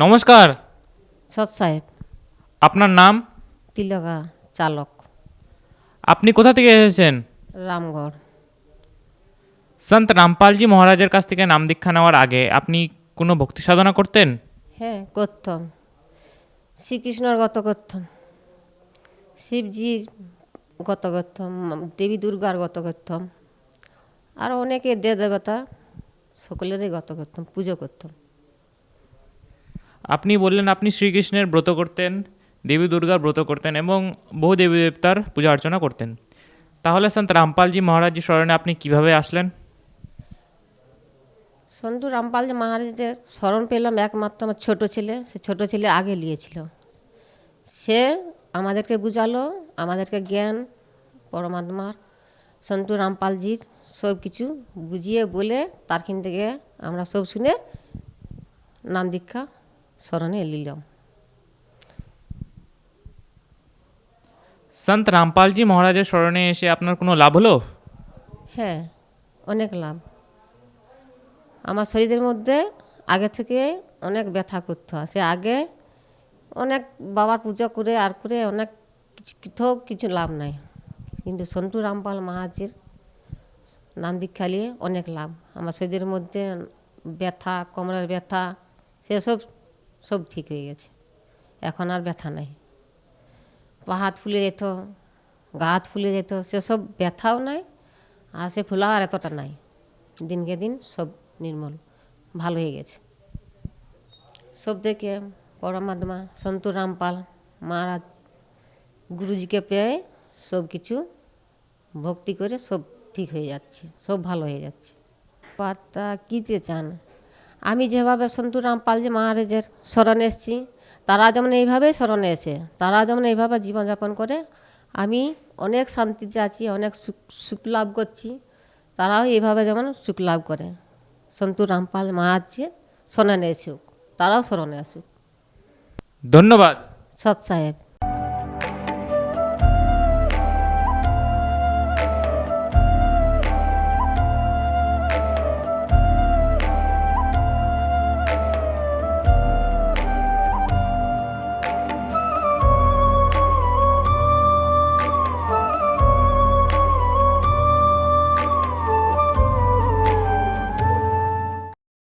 নমস্কার। সৎ সাহেব। আপনার নাম? তিলকা চালক। আপনি কোথা থেকে এসেছেন? রামগড়। সন্ত রামপালজি মহারাজের কাছ থেকে নাম দীক্ষা নেওয়ার আগে আপনি কোনো ভক্তি সাধনা করতেন? হ্যাঁ করতাম। শ্রীকৃষ্ণর গত করতাম। শিবজির গত করতাম দেবী দুর্গার গত করতাম। আর অনেকে দেবতা সকলেরই গত করতাম পুজো করতাম। আপনি বললেন, আপনি শ্রীকৃষ্ণের ব্রত করতেন, দেবী দুর্গার ব্রত করতেন এবং বহু দেবী দেবতার পূজা অর্চনা করতেন। তাহলে সন্ত রামপালজি মহারাজজি স্মরণে আপনি কীভাবে আসলেন? সন্তু রামপালজি যে মহারাজের স্মরণ পেলাম একমাত্র আমার ছোটো ছেলে। সে ছোটো ছেলে আগে নিয়েছিল। সে আমাদেরকে বুঝালো, আমাদেরকে জ্ঞান, পরমাত্মার, সন্তু রামপালজির সব কিছু বুঝিয়ে বলে তারখান থেকে আমরা সব শুনে নাম দীক্ষা স্মরণে নিলাম সন্ত রামপালজি মহারাজের স্মরণে এসে আপনার কোনো লাভ হলো? হ্যাঁ অনেক লাভ। আমার শরীরের মধ্যে আগে থেকে অনেক ব্যথা করতে। হয় সে আগে অনেক বাবার পূজা করে আর করে অনেক কিছু কোথাও কিছু লাভ নাই। কিন্তু সন্তু রামপাল মহাজির নাম দীক্ষা নিয়ে অনেক লাভ। আমার শরীরের মধ্যে ব্যথা কোমরের ব্যথা সেসব সব ঠিক হয়ে গেছে। এখন আর ব্যথা নাই। পা হাত ফুলে যেত, গা হাত ফুলে যেত সেসব ব্যথাও নাই, আর সে ফুলা আর এতটা নাই। দিনকে দিন সব নির্মল, ভালো হয়ে গেছে। সব থেকে পরমাত্মা সন্তু রামপাল, মহারাজ, গুরুজিকে পেয়ে সব কিছু ভক্তি করে সব ঠিক হয়ে যাচ্ছে, সব ভালো হয়ে যাচ্ছে। বার্তা কীতে চান আমি যেভাবে সন্তু রামপাল যে মহারাজের স্মরণে এসেছি তারা যেমন এইভাবেই স্মরণে এসে তারা যেমন এইভাবে জীবনযাপন করে আমি অনেক শান্তিতে আছি অনেক সুখ সুখ লাভ করছি তারাও এইভাবে যেমন সুখ লাভ করে। সন্তু রামপাল মহারাজ যে স্মরণে এসুক তারাও স্মরণে আসুক। ধন্যবাদ। সৎ সাহেব।